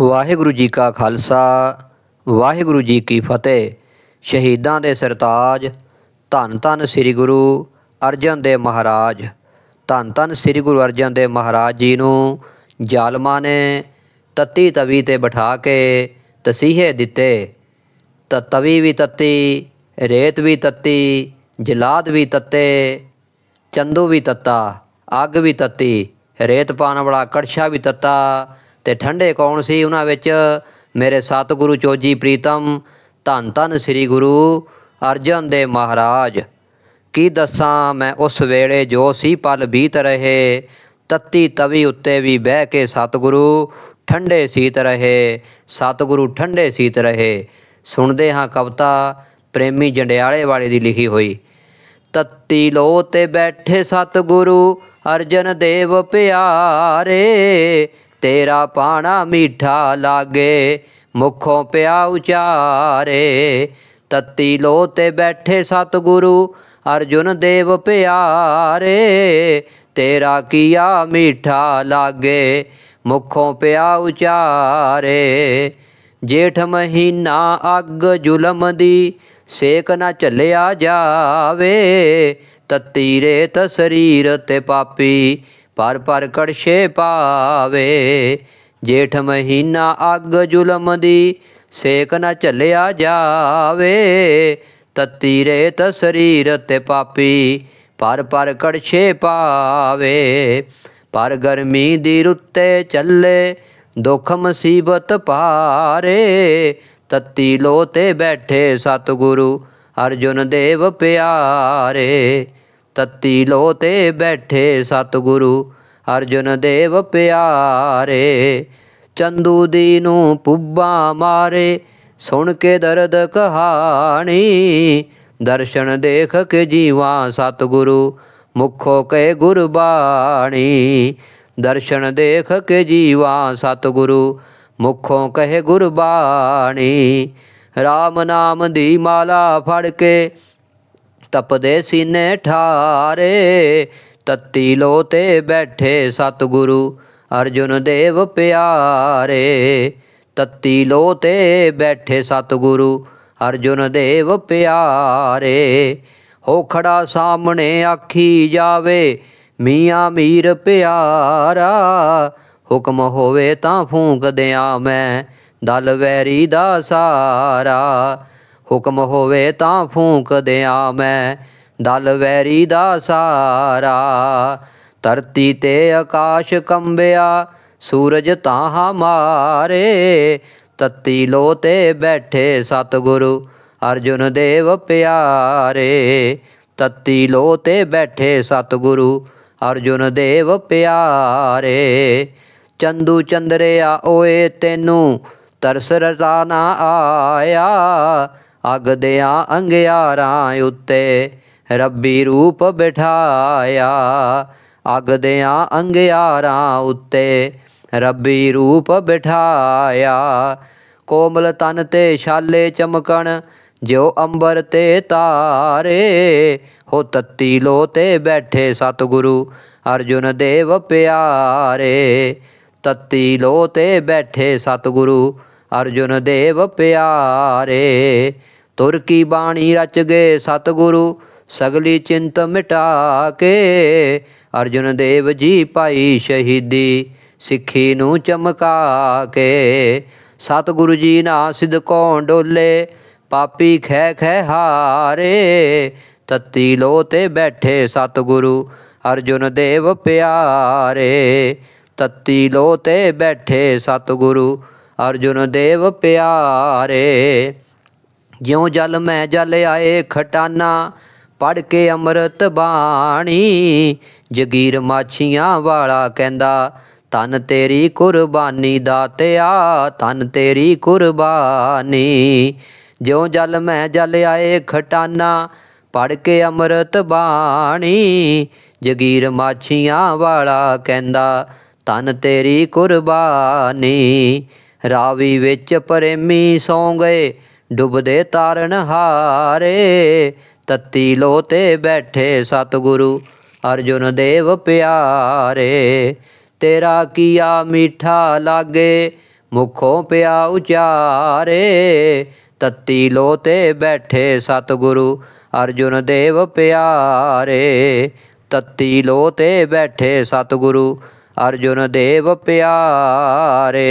ਵਾਹਿਗੁਰੂ ਜੀ ਕਾ ਖਾਲਸਾ, ਵਾਹਿਗੁਰੂ ਜੀ ਕੀ ਫਤਿਹ। ਸ਼ਹੀਦਾਂ ਦੇ ਸਰਤਾਜ, ਧੰਨ ਧੰਨ ਸ੍ਰੀ ਗੁਰੂ ਅਰਜਨ ਦੇਵ ਮਹਾਰਾਜ। ਧੰਨ ਧੰਨ ਸ੍ਰੀ ਗੁਰੂ ਅਰਜਨ ਦੇਵ ਮਹਾਰਾਜ ਜੀ ਨੂੰ ਜ਼ਾਲਮਾਂ ਨੇ ਤੱਤੀ ਤਵੀ ਤੇ ਬਿਠਾ ਕੇ ਤਸੀਹੇ ਦਿੱਤੇ। ਤ, ਤਵੀ ਵੀ ਤੱਤੀ, ਰੇਤ ਵੀ ਤੱਤੀ, ਜਲਾਦ ਵੀ ਤੱਤੇ, ਚੰਦੂ ਵੀ ਤੱਤਾ, ਅੱਗ ਵੀ ਤੱਤੀ, ਰੇਤ ਪਾਉਣ ਵਾਲਾ ਕੜਛਾ ਵੀ ਤੱਤਾ ਤੇ ਠੰਡੇ ਕੌਣ ਸੀ? ਉਹਨਾਂ ਵਿੱਚ ਮੇਰੇ ਸਤਿਗੁਰੂ ਚੋਜੀ ਪ੍ਰੀਤਮ, ਧੰਨ ਧੰਨ ਸ੍ਰੀ ਗੁਰੂ ਅਰਜਨ ਦੇ ਮਹਾਰਾਜ। ਕੀ ਦੱਸਾਂ ਮੈਂ ਉਸ ਵੇਲੇ ਜੋ ਸੀ, ਪਲ ਬੀਤ ਰਹੇ, ਤੱਤੀ ਤਵੀ ਉੱਤੇ ਵੀ ਬਹਿ ਕੇ ਸਤਿਗੁਰੂ ਠੰਡੇ ਸੀਤ ਰਹੇ, ਸਤਿਗੁਰੂ ਠੰਡੇ ਸੀਤ ਰਹੇ। ਸੁਣਦੇ ਹਾਂ ਕਵਿਤਾ ਪ੍ਰੇਮੀ ਜੰਡਿਆਲੇ ਵਾਲੇ ਦੀ ਲਿਖੀ ਹੋਈ। ਤੱਤੀ ਲੋ ਤੇ ਬੈਠੇ ਸਤਿਗੁਰੂ ਅਰਜਨ ਦੇਵ ਪਿਆਰੇ ਤੇਰਾ ਪਾਣਾ ਮੀਠਾ ਲਾਗੇ, ਮੁਖੋਂ ਪਿਆ ਉਚਾਰੇ ਤੱਤੀ ਲੋ ਤੇ ਬੈਠੇ ਸਤਿਗੁਰੂ, ਅਰਜੁਨ ਦੇਵ ਪਿਆਰੇ। ਤੇਰਾ ਕੀਆ ਮੀਠਾ ਲਾਗੇ, ਮੁਖੋਂ ਪਿਆ ਉਚਾਰੇ ਜੇਠ ਮਹੀਨਾ ਅੱਗ ਜ਼ੁਲਮ ਦੀ, ਸੇਕ ਨਾ ਝੱਲਿਆ ਜਾਵੇ। ਤੱਤੀ ਰੇਤ ਸਰੀਰ ਤੇ ਪਾਪੀ ਪਰ ਪਰ ਕੜਛੇ ਪਾਵੇ। ਜੇਠ ਮਹੀਨਾ ਅੱਗ ਜ਼ੁਲਮ ਦੀ ਸੇਕ ਨਾ ਝੱਲਿਆ ਜਾਵੇ। ਤੱਤੀ ਰੇਤ ਸਰੀਰ ਤੇ ਪਾਪੀ ਪਰ ਪਰ ਕੜਛੇ ਪਾਵੇ। ਪਰ ਗਰਮੀ ਦੀ ਰੁੱਤੇ ਚੱਲੇ, ਦੁੱਖ ਮੁਸੀਬਤ ਭਾਰੇ। ਤੱਤੀ ਲੋ ਤੇ ਬੈਠੇ ਸਤਿਗੁਰੂ ਅਰਜੁਨ ਦੇਵ ਪਿਆਰੇ। ਤੱਤੀ ਲੋ ਤੇ ਬੈਠੇ ਸਤਿਗੁਰੂ, ਅਰਜੁਨ ਦੇਵ ਪਿਆਰੇ। ਚੰਦੂ ਦੀ ਨੂੰ ਪੁੱਬਾ ਮਾਰੇ, ਸੁਣ ਕੇ ਦਰਦ ਕਹਾਣੀ। ਦਰਸ਼ਨ ਦੇਖ ਕੇ ਜੀਵਾ ਸਤਿਗੁਰੂ, ਮੁਖੋ ਕਹੇ ਗੁਰਬਾਣੀ। ਦਰਸ਼ਨ ਦੇਖ ਕੇ ਜੀਵਾ ਸਤਿਗੁਰੂ, ਮੁਖੋਂ ਕਹੇ ਗੁਰਬਾਣੀ। RAM ਨਾਮ ਦੀ ਮਾਲਾ ਫੜ ਕੇ ਤਪਦੇ ਸੀਨੇ ਠਾਰੇ, ਤੱਤੀ ਲੋ ਤੇ ਬੈਠੇ ਸਤਿਗੁਰੂ ਅਰਜੁਨ ਦੇਵ ਪਿਆਰੇ। ਤੱਤੀ ਲੋ ਤੇ ਬੈਠੇ ਸਤਿਗੁਰੂ ਅਰਜੁਨ ਦੇਵ ਪਿਆਰੇ। ਹੋ ਖੜਾ ਸਾਹਮਣੇ ਆਖੀ ਜਾਵੇ, ਮੀਆਂ ਮੀਰ ਪਿਆਰਾ, ਹੁਕਮ ਹੋਵੇ ਤਾਂ ਫੂਕ ਦਿਆਂ ਮੈਂ ਦਲ ਵੈਰੀ ਦਾ ਸਾਰਾ। ਹੁਕਮ ਹੋਵੇ ਤਾਂ ਫੂਕ ਦਿਆਂ ਮੈਂ। ਦਲ ਵੈਰੀ ਦਾ ਸਾਰਾ, ਧਰਤੀ ਤੇ ਆਕਾਸ਼ ਕੰਬਿਆ, ਸੂਰਜ ਤਾਂ ਹਮਾਰੇ ਤੱਤੀ ਲੋ ਤੇ ਬੈਠੇ ਸਤਿਗੁਰੂ ਅਰਜੁਨ ਦੇਵ ਪਿਆਰੇ। ਤੱਤੀ ਲੋ ਤੇ ਬੈਠੇ ਸਤਿਗੁਰੂ ਅਰਜੁਨ ਦੇਵ ਪਿਆਰੇ। ਚੰਦੂ ਚੰਦਰਿਆ ਓਏ ਤੈਨੂੰ, ਤਰਸ ਰਤਾ ਨਾ ਆਇਆ। ਅਗਦਿਆਂ ਅੰਗਿਆਰਾਂ ਉੱਤੇ ਰੱਬੀ ਰੂਪ ਬਿਠਾਇਆ। ਅਗਦਿਆਂ ਅੰਗਿਆਰਾਂ ਉੱਤੇ ਰੱਬੀ ਰੂਪ ਬਿਠਾਇਆ। ਕੋਮਲ ਤਨ ਤੇ ਛਾਲੇ ਚਮਕਣ, ਜਿਉ ਅੰਬਰ ਤੇ ਤਾਰੇ। ਹੋ ਤੱਤੀ ਲੋ ਤੇ ਬੈਠੇ ਸਤਿਗੁਰੂ ਅਰਜੁਨ ਦੇਵ ਪਿਆਰੇ। ਤੱਤੀ ਲੋ ਤੇ ਬੈਠੇ ਸਤਿਗੁਰੂ ਅਰਜੁਨ ਦੇਵ ਪਿਆਰੇ। ਤੁਰ ਕੀ ਬਾਣੀ ਰਚ ਗਏ ਸਤਿਗੁਰੂ, ਸਗਲੀ ਚਿੰਤ ਮਿਟਾ ਕੇ। ਅਰਜੁਨ ਦੇਵ ਜੀ ਪਾਈ ਸ਼ਹੀਦੀ ਸਿੱਖੀ ਨੂੰ ਚਮਕਾ ਕੇ। ਸਤਿਗੁਰੂ ਜੀ ਨਾ ਸਿਦਕੋਂ ਡੋਲੇ, ਪਾਪੀ ਖੈ ਖੈ ਹਾਰੇ। ਤੱਤੀ ਲੋ ਤੇ ਬੈਠੇ ਸਤਿਗੁਰੂ, ਅਰਜੁਨ ਦੇਵ ਪਿਆਰੇ। ਤੱਤੀ ਲੋ ਤੇ ਬੈਠੇ ਸਤਿਗੁਰੂ, ਅਰਜੁਨ ਦੇਵ ਪਿਆਰੇ। ਜਿਉ ਜਲ ਮੈਂ ਜਲ ਆਏ ਖਟਾਨਾ ਪੜ ਕੇ ਅੰਮ੍ਰਿਤ ਬਾਣੀ। ਜਗੀਰ ਮਾਛੀਆਂ ਵਾਲਾ ਕਹਿੰਦਾ ਤਨ ਤੇਰੀ ਕੁਰਬਾਨੀ ਦਾਤਿਆ ਤਨ ਤੇਰੀ ਕੁਰਬਾਨੀ। ਜਿਉ ਜਲ ਮੈਂ ਜਲ ਆਏ ਖਟਾਨਾ ਪੜ ਕੇ ਅੰਮ੍ਰਿਤ ਬਾਣੀ। ਜਗੀਰ ਮਾਛੀਆਂ ਵਾਲਾ ਕਹਿੰਦਾ ਤਨ ਤੇਰੀ ਕੁਰਬਾਨੀ। ਰਾਵੀ ਵਿੱਚ ਪ੍ਰੇਮੀ ਸੌ ਗਏ ਡੁੱਬਦੇ ਤਾਰਨ ਹਾਰੇ, ਤੱਤੀ ਲੋ ਤੇ ਬੈਠੇ ਸਤਿਗੁਰੂ ਅਰਜੁਨ ਦੇਵ ਪਿਆਰੇ। ਤੇਰਾ ਕੀਆ ਮਿੱਠਾ ਲਾਗੇ, ਮੁਖੋਂ ਪਿਆ ਉਚਾਰੇ। ਤਤੀ ਲੋ ਤੇ ਬੈਠੇ ਸਤਿਗੁਰੂ ਅਰਜੁਨ ਦੇਵ ਪਿਆਰੇ। ਤਤੀ ਲੋ ਤੇ ਬੈਠੇ ਸਤਿਗੁਰੂ ਅਰਜੁਨ ਦੇਵ ਪਿਆਰੇ।